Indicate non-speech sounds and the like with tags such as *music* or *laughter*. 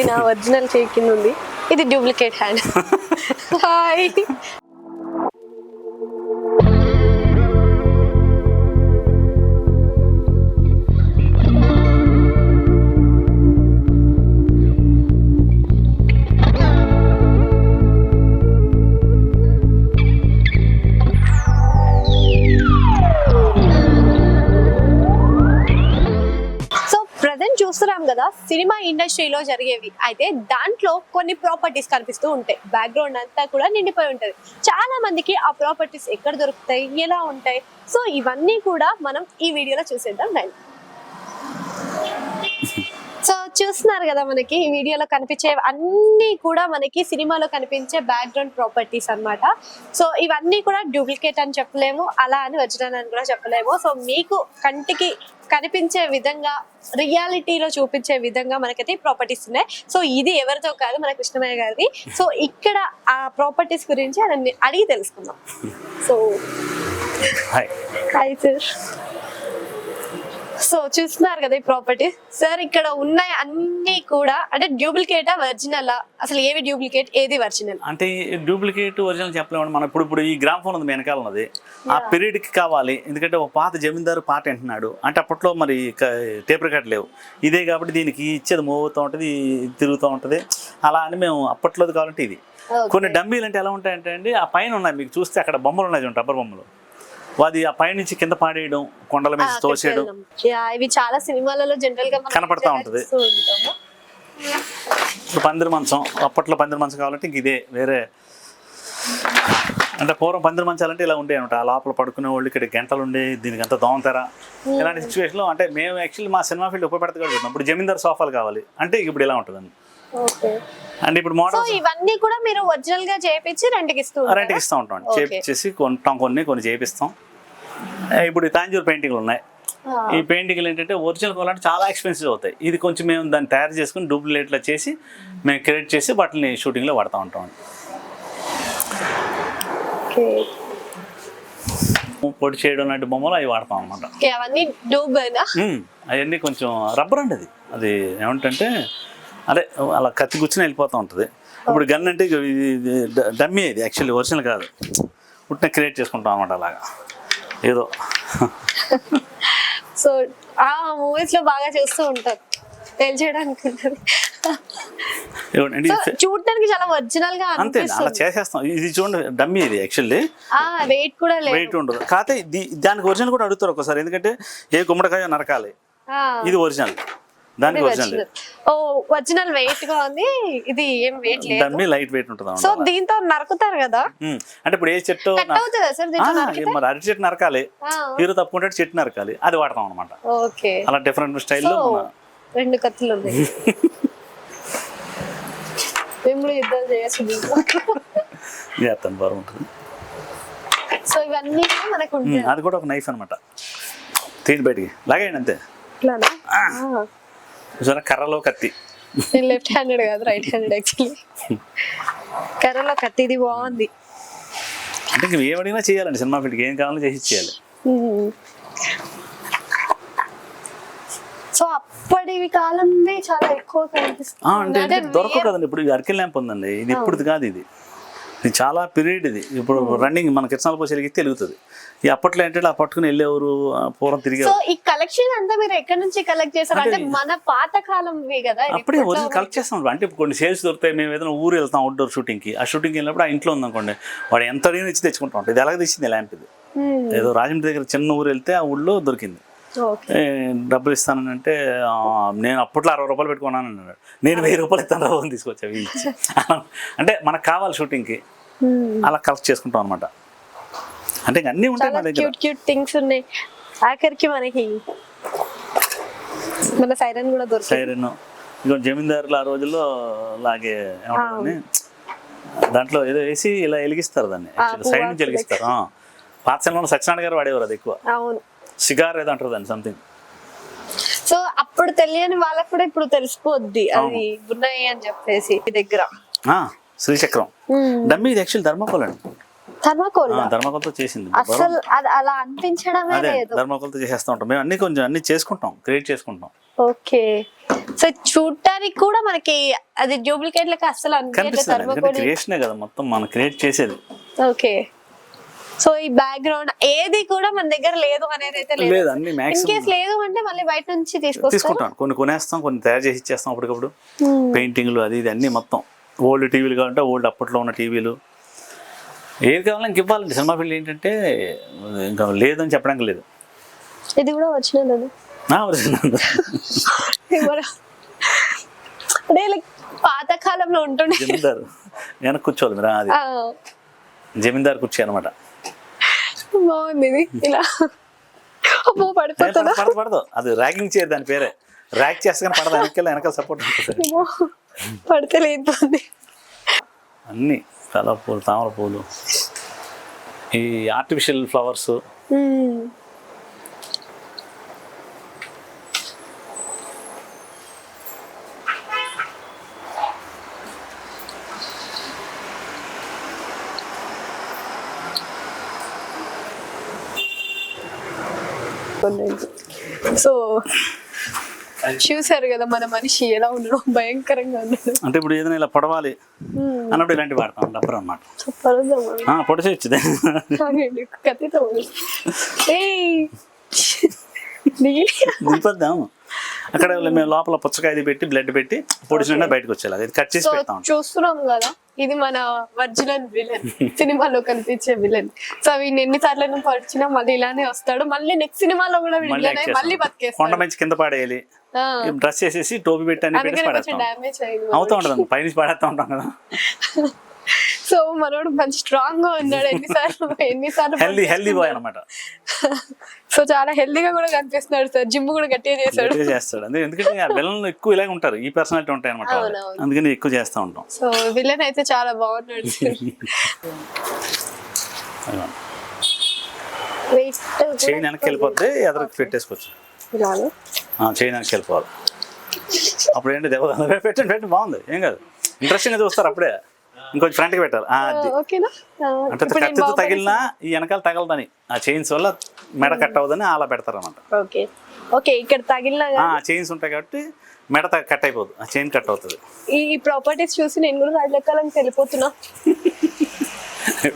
ఇది నా ఒరిజినల్ చేయి కింద ఉంది. ఇది డూప్లికేట్ హ్యాండ్ హాయ్ సినిమా ఇండస్ట్రీలో జరిగేవి. అయితే దాంట్లో కొన్ని ప్రాపర్టీస్ కనిపిస్తూ ఉంటాయి. బ్యాక్గ్రౌండ్ అంతా కూడా నిండిపోయి ఉంటది. చాలా మందికి ఆ ప్రాపర్టీస్ ఎక్కడ దొరుకుతాయి? ఎలా ఉంటాయి? సో ఇవన్నీ కూడా మనం ఈ వీడియోలో చూసేద్దాం. రండి చూస్తున్నారు కదా మనకి ఈ వీడియోలో కనిపించే అన్ని కూడా మనకి సినిమాలో కనిపించే బ్యాక్గ్రౌండ్ ప్రాపర్టీస్ అన్నమాట. సో ఇవన్నీ కూడా డూప్లికేట్ అని చెప్పలేము అలా అని ఒరిజినల్ అని కూడా చెప్పలేము. సో మీకు కంటికి కనిపించే విధంగా రియాలిటీలో చూపించే విధంగా మనకైతే ప్రాపర్టీస్ ఉన్నాయి. సో ఇది ఎవరితో కాదు మన కృష్ణమయ్య గారిది. సో ఇక్కడ ఆ ప్రాపర్టీస్ గురించి అడిగి తెలుసుకుందాం. So hi hi sir so చూస్తున్నారు కదా ఈ ప్రాపర్టీ. సార్ ఇక్కడ ఉన్నాయి అన్ని కూడా అంటే డూప్లికేటా ఒరిజినల్ అసలు ఏవి డూప్లికేట్ ఏది ఒరిజినల్ అంటే డూప్లికేట్ ఒరిజినల్ చెప్పలేము మనం ఇప్పుడు ఇప్పుడు ఈ గ్రామ్ ఫోన్ ఉంది వెనకాల ఉన్నది ఆ పీరియడ్కి కావాలి. ఎందుకంటే ఒక పాత జమీందారు పాట వింటున్నాడు. అంటే అప్పట్లో మరి టేప్ రికార్డ్ లేవు. ఇదే కాబట్టి దీనికి ఇచ్చేది మూవ్ అవుతూ ఉంటుంది తిరుగుతూ ఉంటుంది. అలా అని మేము అప్పట్లోది కావాలంటే ఇది. కొన్ని డమ్మీలు అంటే ఎలా ఉంటాయంటే అండి ఆ పైన ఉన్నాయి మీకు చూస్తే అక్కడ బొమ్మలు ఉన్నాయి చూడండి రబ్బర్ బొమ్మలు. అది ఆ పైన నుంచి కింద పాడేయడం కొండల మీద తోసేయడం ఇవి చాలా సినిమాలలో జనరల్గా కనపడతా ఉంటది. ఇప్పుడు పందిరి మంచం అప్పట్లో పందిరి మంచం కావాలంటే ఇంక ఇదే వేరే. అంటే పూర్వం పందిరి మంచాలంటే ఇలా ఉండే అనమాట. ఆ లోపల పడుకునే వాళ్ళు ఇక్కడ గంటలు ఉండే దీనికి అంతా దోమతారా. ఇలాంటి సిచ్యువేషన్లో అంటే మేము యాక్చువల్లీ మా సినిమా ఫీల్డ్ ఉపయోగపడతా ఇప్పుడు జమీందార్ సోఫాలు కావాలి. అంటే ఇప్పుడు ఇలా ఉంటుందండి. అంటే ఇప్పుడు మోడల్ ఇవన్నీ కూడా మీరు ఒరిజినల్గా చేపించి రెంట్కి ఇస్తూ? రెంట్కి ఇస్తూ ఉంటాం. చేపించేసి కొంటాం కొన్ని కొన్ని చేపిస్తాం. ఇప్పుడు ఈ తాంజూరు పెయింటింగ్లు ఉన్నాయి. ఈ పెయింటింగ్లు ఏంటంటే ఒరిజినల్ కొనాలంటే చాలా ఎక్స్పెన్సివ్ అవుతాయి. ఇది కొంచెం మేము దాన్ని తయారు చేసుకుని డూప్లికేట్లో చేసి మేము క్రియేట్ చేసి వాటిని షూటింగ్లో వాడుతూ ఉంటాం పొడి చేయడం లాంటి బొమ్మలు అవి వాడతాం అనమాట అవన్నీ కొంచెం రబ్బర్ అండి అది. అది ఏమంటే అదే అలా కత్తి గుచ్చిన వెళ్ళిపోతూ ఉంటుంది. ఇప్పుడు గన్ అంటే ఇగ ఇది ఇది డమ్మీ యాక్చువల్లీ ఒరిజినల్ కాదు. పుట్టిన క్రియేట్ చేసుకుంటాం అనమాట అలాగా. ఏదో. *laughs* సో ఆ మూవీస్లో బాగా చూస్తూ ఉంటారు. ఉంటుంది చూడడానికి చాలా ఒరిజినల్గా అంతే అలా చేసేస్తాం. ఇది చూడండి డమ్మీ ఇది యాక్చువల్లీ వెయిట్ కూడా వెయిట్ లేదు ఉండదు. కాకపోతే దానికి ఒరిజినల్ కూడా అడుగుతారు ఒకసారి. ఎందుకంటే ఏ గుమ్మడికాయ నరకాలి. ఇది ఒరిజినల్ దానికి ఒరిజినల్. ఓ ఒరిజినల్ వెయిట్గా ఉంది. ఇది ఏం వెయిట్ లేదు. డమ్మీ లైట్ వెయిట్ ఉంటుంది సో. దీంతో నరుకుతారు కదా. అంటే ఇప్పుడు ఏ చెట్టు మరి అరటి చెట్టు నరకాలి. హీరో తప్పుకుంటే చెట్టు నరకాలి. అది వాడతాం అనమాట. ఓకే. అలా డిఫరెంట్ స్టైల్లో రెండు కత్తులు ఉన్నాయి. *laughs* మేము యుద్ధాలు. చేస్తాను బాగుంటుంది సో ఇవన్నీ మనకు అది కూడా ఒక నైఫ్ అనమాట. తీసి బయటికి. లాగేయండి అంతే. ఇట్లానా? చూసారా? కర్రలో కత్తి. నేను లెఫ్ట్ హ్యాండెడ్ కాదు రైట్ హ్యాండెడ్ యాక్చువల్లీ కర్రలో కత్తి ఇది బాగుంది. అంటే ఇంక ఏం అడిగినా చేయాలండి సినిమా ఫీల్డ్కి. ఏం కావాలో చేసి ఇచ్చేయాలి. సో అప్పటి కాలంలో చాలా ఎక్కువ కనిపిస్తుంది. అంటే దొరకవు కదండి ఇప్పుడు అరకెల్ ల్యాంప్ ఉందండి. ఇది ఇప్పుడుది కాదు ఇది. ఇది చాలా పీరియడ్ ఇది. ఇప్పుడు రన్నింగ్ మన కిరణాల పోసి వెలిగితే వెలుగుతుంది. ఈ అప్పట్లో ఏంటంటే ఆ పట్టుకుని వెళ్ళేవారు పూర్వం సో తిరిగేవారు ఈ కలెక్షన్ అంతా మీరు ఎక్కడి నుంచి కలెక్ట్ చేశారు? అంటే మన పాత కాలంవి కదా అప్పుడే ఒరిజినల్ కలెక్ట్ చేస్తాం. అంటే ఇప్పుడు కొన్ని సేల్స్ దొరుకుతాయి మేము ఏదైనా ఊరు వెళ్తాం అవుట్డోర్ షూటింగ్కి ఆ షూటింగ్కి వెళ్ళినప్పుడు ఆ ఇంట్లో ఉందనుకోండి వాడు ఎంత అడిగినా ఇచ్చి తెచ్చుకుంటాం. ఇది ఎలాగ తెచ్చింది ల్యాంప్ ఇది Hmm. ఏదో రాజమండ్రి దగ్గర చిన్న ఊరు వెళ్తే ఆ ఊళ్ళో దొరికింది. డబ్బులు ఇస్తానని అంటే నేను అప్పట్లో అరవై రూపాయలు పెట్టుకున్నాను అన్నాడు. నేను వెయ్యి రూపాయలు ఇస్తాను తీసుకొచ్చా ఇచ్చి. *laughs* అంటే మనకు కావాలి షూటింగ్కి. అలా కలెక్ట్ చేసుకుంటాం అనమాట అంటే ఇంక అన్నీ ఉంటాయి చాలా మన దగ్గర. క్యూట్ క్యూట్ థింగ్స్ ఉన్నాయి. ఆఖరికి మనకి మన సైరన్ కూడా దొరికింది సైరన్. ఇక జమీందారులు ఆ రోజుల్లో లాగే దాంట్లో ఏదో వేసి ఇలా వెలిగిస్తారు దాన్ని. సైడ్ నుంచి వెలిగిస్తారు. పాత సినిమాలో సత్యనారాయణ గారు వాడేవారు అది ఎక్కువ. అవును. సిగార్ ఏదో అంటారు దాన్ని సంథింగ్ సో అప్పుడు తెలియని వాళ్ళకి కూడా ఇప్పుడు తెలిసిపోద్ది అది ఉన్నాయి అని చెప్పేసి దగ్గర. శ్రీచక్రం. డమ్మీ ఇది యాక్చువల్ ధర్మకోల్ అండి. థర్మాకోల్ చేసింది. అసలు అది అలా అనిపించడమే చేసేస్తూ ఉంటాం. మేము అన్ని కొంచెం అన్ని చేసుకుంటాం క్రియేట్ చేసుకుంటాం. ఓకే. సో చూడటానికి కూడా మనకి అది డూప్లికేట్ లెక్క అసలు అనిపించలేదు కనిపిస్తుంది. ఎందుకంటే థర్మాకోల్ క్రియేషనే కదా మొత్తం మనం క్రియేట్ చేసేది. ఓకే. సో ఈ బ్యాక్గ్రౌండ్ ఏది కూడా మన దగ్గర లేదు అనేది అయితే లేదు. అన్ని ఇన్ మ్యాక్సిమం కేస్ లేదు అంటే మళ్ళీ బయట నుంచి తీసుకుంటాం. కొన్ని కొనేస్తాం కొన్ని తయారు చేసి ఇచ్చేస్తాం అప్పటికప్పుడు. పెయింటింగ్లు అది ఇది అన్ని మొత్తం. ఓల్డ్ టీవీలు కావాలంటే ఓల్డ్ అప్పట్లో ఉన్న టీవీలు ఏది కావాలో ఇంక ఇవ్వాలండి. సినిమా ఫీల్డ్ ఏంటంటే ఇంకా లేదని చెప్పడానికి లేదు. ఇది కూడా వచ్చినది నా ఒరిజినల్. అంటే లైక్ పాతకాలంలో ఉంటుండే. జమీందారు. వెనక్కి కూర్చోవాలి మీరు అది జమీందారు కుర్చీ అనమాట బాగుంది ఇది. ఇలా. అమ్మో పడిపోతుందా పడదు పడదు. అది ర్యాగింగ్ చేయదు దాని పేరే. ర్యాక్ చేస్తే పడదు వెనకాల వెనకాల సపోర్ట్ ఉంటుంది. పడితే లేకపోతే అన్ని కలవ పూలు తామర పూలు ఈ ఆర్టిఫిషియల్ ఫ్లవర్స్ సో చూసారు కదా మన మనిషి ఎలా ఉండడం భయంకరంగా ఉన్నాడు. అంటే ఇప్పుడు ఏదైనా ఇలా పొడవాలి. అన్నప్పుడు ఇలాంటివి వాడతాం రబ్బర్ అనమాట పరుద్దామా పొడిచేయచ్చు ఆగండి, కత్తితో పొడి. *laughs* అక్కడ మేము లోపల పుచ్చకాయది పెట్టి బ్లడ్ పెట్టి పొడిచిన బయటకు వచ్చేలా ఇది కట్ చేసి పెడతాం చూస్తున్నాం కదా ఇది మన ఒరిజినల్ విలన్. *laughs* సినిమాలో కనిపించే విలన్. సో వీడిని ఎన్ని సార్లు పరిచినా మళ్ళీ ఇలానే వస్తాడు. మళ్ళీ నెక్స్ట్ సినిమాలో కూడా మళ్ళీ మళ్ళీ కొండ మంచి కింద పాడేయాలి. డ్రెస్ వేసేసి టోపీ పెట్టి అయింది అవుతూ ఉంటుంది పైనుంచి పడేస్తూ ఉంటాం కదా. *laughs* సో మనోడు మంచి స్ట్రాంగ్గా ఉన్నాడు ఎన్నిసార్లు ఎన్నిసార్లు హెల్దీ హెల్దీ బాయ్ అనమాట సో చాలా హెల్దీగా కూడా కనిపిస్తున్నాడు సార్. జిమ్ కూడా గట్టిగా చేశాడు. గట్టిగా చేస్తాడు. అందుకే ఎందుకంటే ఆ విలన్లు ఎక్కువ ఇలాగే ఉంటారు. ఈ పర్సనాలిటీ ఉంటాయి అనమాట. అందుకని ఎక్కువ చేస్తూ ఉంటాం. సో విలన్ అయితే చాలా బాగున్నాడు చైన్ *laughs* వెనక్కి వెళ్ళిపోతే ఎదరికి పెట్టేసుకోవచ్చు. చైన్ వెనక్కి వెళ్ళిపోవాలి. అప్పుడు ఏంటి దెబ్బ. *laughs* పెట్టండి పెట్టండి బాగుంది. ఏం కాదు. ఇంట్రెస్టింగ్గా చూస్తారు అప్పుడే. ఇంకొంచెం ఫ్రంట్కి పెట్టాలి. అది. ఓకేనా? అంటే కత్తితో తగిలినా ఈ వెనకాల తగలదని ఆ చైన్స్ వల్ల మెడ కట్ అవ్వదని అలా పెడతారు అనమాట ఓకే. ఓకే ఇక్కడ తగిలిన ఆ చైన్స్ ఉంటాయి కాబట్టి మెడ కట్ అయిపోదు. ఆ చైన్ కట్ అవుతుంది. ఈ ప్రాపర్టీస్ చూసి నేను కూడా రాజలెక్కాలని తెలిపోతున్నా *laughs*